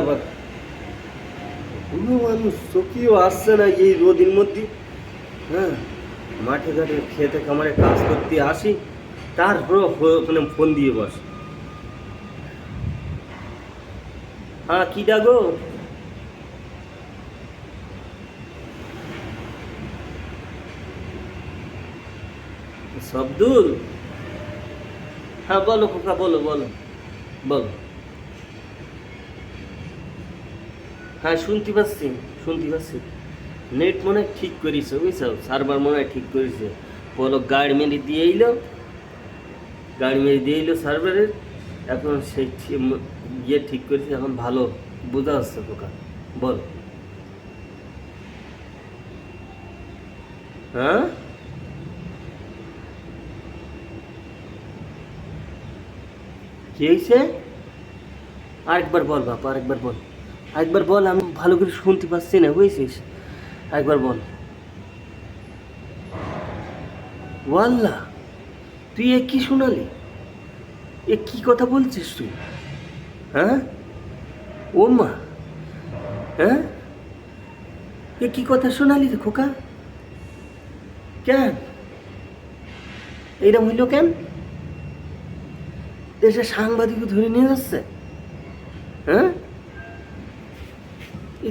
আবার কোনো মানুষ আসছে না এই রোদের মধ্যে। হ্যাঁ মাঠে ঘাটে খেতে খামারে কাজ করতে আসি ওখানে ফোন দিয়ে বস। হ্যাঁ কিটা গো শব্দুল? হ্যাঁ বলো, খোকা, বলো বলো বলো। হ্যাঁ শুনতে পাচ্ছি শুনতে পাচ্ছি। নেট মনে হয় ঠিক করিস বুঝছ? সার্ভার মনে হয় ঠিক করেছে। বলো গাড়ি মেরে দিয়ে এলো গাড়ি মেরে দিয়ে এলো সার্ভারের এখন সেই ইয়ে ঠিক করেছে, এখন ভালো। বোঝা যাচ্ছে, খোকা, বলো। হ্যাঁ? কি আরেকবার বল বাপ, আরেকবার বল। আরেকবার বল, আমি ভালো করে শুনতে পাচ্ছি না, বুঝছিস? একবার বল। ওয়াল্লা, তুই এ কি শোনালি? এ কি কথা বলছিস তুই? হ্যাঁ? ও মা হ্যাঁ? এ কি কথা শোনালি রে খোকা? কেন? এইরকম হইল কেন? দেশের সাংবাদিক ধরে নিয়ে যাচ্ছে। হ্যাঁ?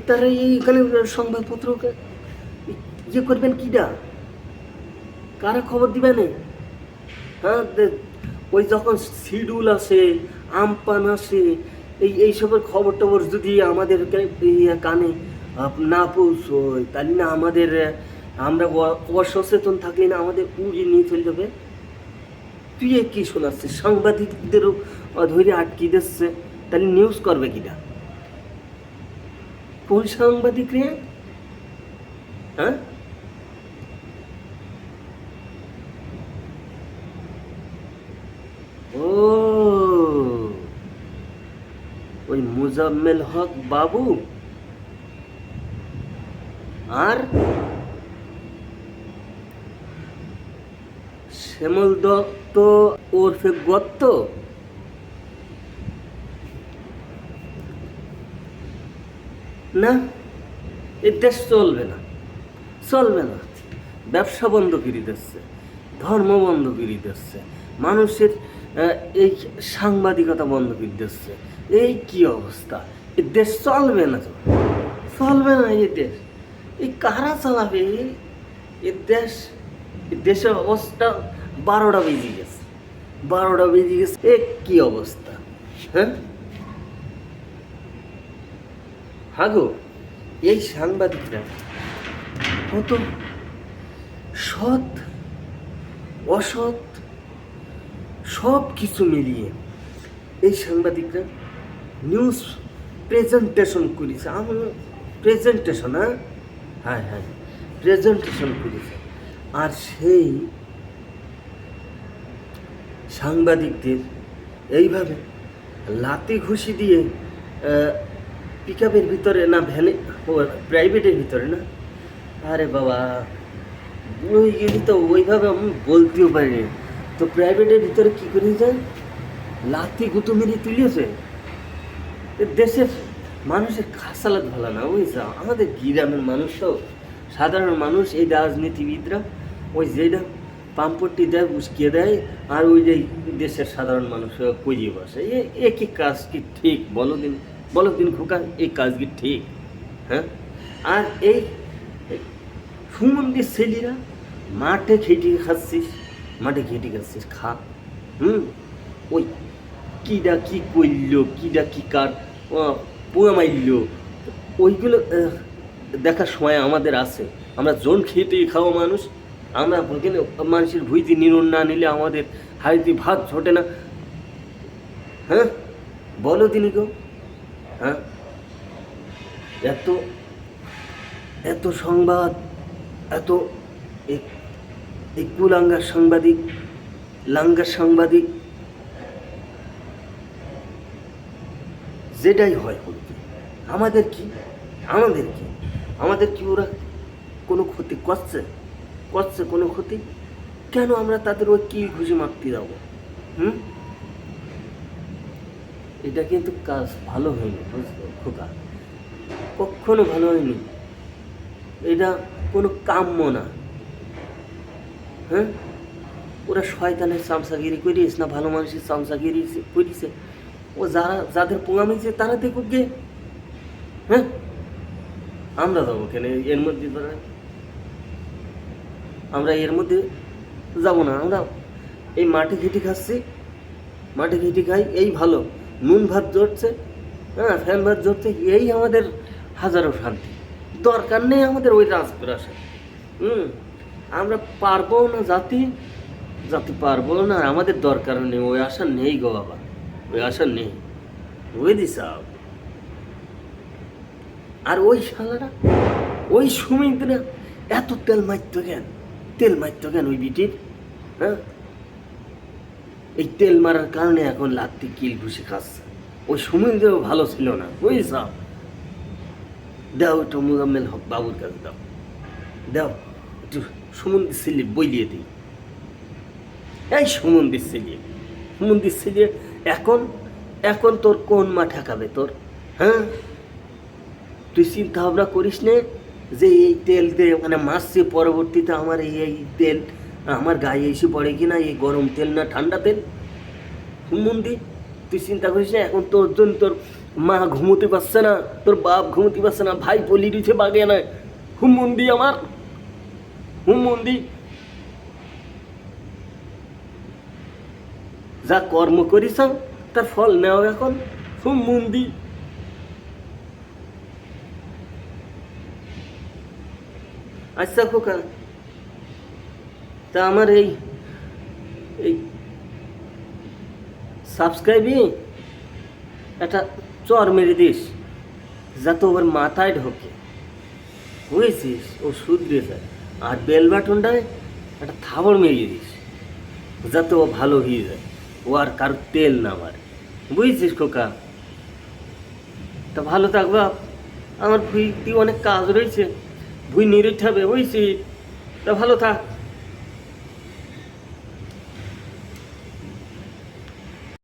তারা এইখানে সংবাদপত্র ইয়ে করবেন কিডা? কারা খবর দিবেন হ্যাঁ ওই যখন শিডিউল আসে, আমপান আসে, এই এইসবের খবর টবর যদি আমাদের ইয়ে কানে না পৌঁছয়, তাহলে না আমাদের, আমরা অসচেতন থাকলে না আমাদের উড়িয়ে নিয়ে চলে যাবে। তুই এ কি শোনাচ্ছিস? সাংবাদিকদেরও ধরে আটকে দিচ্ছে। তাহলে নিউজ করবে কিনা? কোন সাংবাদিক রে? হ্যাঁ? ও, ওই মুজাম্মেল হক বাবু? আর? শ্যামল দত্ত ওরফে গত্ত? না এ দেশ চলবে না চলবে না। ব্যবসা বন্ধ করে দিচ্ছে, ধর্ম বন্ধ করে দিচ্ছে, মানুষের এই সাংবাদিকতা বন্ধ করে দিচ্ছে। এই কি অবস্থা? এ দেশ চলবে না চলবে না এই দেশ। এই কারা চালাবে? এ দেশ দেশের অবস্থা বারোটা বেজে গেছে। বারোটা বেজে গেছে। এ কি অবস্থা? হ্যাঁ? হাগো, এই সাংবাদিকরা কত সৎ, অসৎ, সব কিছু মিলিয়ে এই সাংবাদিকরা নিউজ প্রেজেন্টেশন করেছে। আমার প্রেজেন্টেশন হ্যাঁ? হ্যাঁ হ্যাঁ প্রেজেন্টেশন করেছে। আর সেই সাংবাদিকদের এইভাবে লাতি ঘুষি দিয়ে পিক আপের ভিতরে না ভ্যানে প্রাইভেটের ভিতরে না? আরে বাবা ওই গেলি তো ওইভাবে আমি বলতেও পারিনি। তো প্রাইভেটের ভিতরে কী করে যায়? লাতি গুঁতো মেরে তুলিয়েছে দেশের মানুষের খাসালাত ভালো না বুঝছ আমাদের গ্রামের মানুষ তো সাধারণ মানুষ, এই রাজনীতিবিদরা, ওই যেটা পাম্পটি দেয় উস্কিয়ে দেয়, আর ওই যে দেশের সাধারণ মানুষ কইয়ে বসে। এ এ কি কাজ কি ঠিক? বলো দিন বলো দিন খোকা এই কাজ কি ঠিক? হ্যাঁ? আর এই সুমন্দির ছেলেরা মাঠে খেটে খাচ্ছিস, মাঠে খেটে খাচ্ছিস, খা। হুম? ওই কিডা কি করল কিডা কী কার পুয়া মারল ওইগুলো দেখার সময় আমাদের আছে। আমরা জোন খেতেই খাওয়া মানুষ আমরা ওখানে মানুষের ভুইতে নিরন না নিলে আমাদের হাড়িতে ভাত ছোটে না। হ্যাঁ? বলো তিনি গো হ্যাঁ? এত এত সংবাদ, এত কুলাঙ্গার সাংবাদিক লাঙ্গার সাংবাদিক, যেটাই হয় হোক আমাদের কি? আমাদের কি? আমাদের কি ওরা কোনো ক্ষতি করছে? করছে কোনো ক্ষতি? কেন আমরা তাদের ওই কি ঘুষি মারতে যাব? হুম? এটা কিন্তু কাজ ভালো হয়নি, বুঝলো? খোকা। কখনো ভালো হয়নি। এটা কোনো কাম্য না। হ্যাঁ? ওরা শয়তানের চামচাগিরি করিস না ভালো মানুষের চামচাগিরি করিছে ও যারা, যাদের পোঙামিছে তারা দেখুক গে। হ্যাঁ? আমরা যাব কেন? এর মধ্যে ধরে আমরা এর মধ্যে যাব না। আমরা এই মাটি ঘেটে খাচ্ছি মাটি ঘেটে খাই, এই ভালো। নুন ভাত জড়ছে হ্যাঁ ফ্যান ভাত জড়ছে এই আমাদের হাজারো শান্তি। দরকার নেই আমাদের ওই রাজপ্রাসে হুম, আমরা পারব না জাতি জাতি পারব না, আমাদের দরকার নেই, ওই আশা নেই গো বাবা, ওই আশা নেই। ওই দিশা। আর ওই শালারা, ওই সুমিত্রা এত তেল মারতো কেন? তেল মারতো কেন ওই বিটির? হ্যাঁ? এই তেল মারার কারণে এখন লাত্তি কিল ঘুষে খাচ্ছে। ওই সুমিন্দ্রও ভালো ছিল না বুঝিস দাও একটু মুজাম্মেল হক বাবুর কাছে দাও। দাও, একটু সুমন্দির ছেলে বই দিয়ে দিই। এই সুমন্দির ছেলে সুমন্দির ছেলে এখন এখন তোর কোন মা ঠেকাবে তোর? হ্যাঁ? তুই চিন্তা ভাবনা করিস নে যে এই তেল দে মানে মাসছে পরবর্তীতে আমার এই এই তেল, আমার গায়ে এসে পড়ে কি না এই গরম তেল না, ঠান্ডা তেল? হুমন্দি তুই চিন্তা করিস না, এখন তোর জন্য তোর মা ঘুমোতে পারছে না, তোর বাপ ঘুমোতে পারছে না, ভাই পলি দিছে বাগে না। হুমন্দি আমার হুমন্দি যা কর্ম করিস তার ফল নেও এখন। হুম হুমন্দি আচ্ছা খোকা তা আমার এই এই সাবস্ক্রাইবই একটা চর মেরে দিস, যাতে ওর মাথায় ঢোকে। বুঝেছিস? ও শুধরে যায়। আর বেল বাটনটায় একটা থাবড় মেরিয়ে দিস, যাতে ও ভালো হয়ে যায়। ও আর কারোর তেল না মারে। বুঝেছিস, খোকা? তা ভালো থাকবা আমার ভুইতে অনেক কাজ রয়েছে। ভুই নিরীক্ষা হবে হইছি তা ভালো থাক।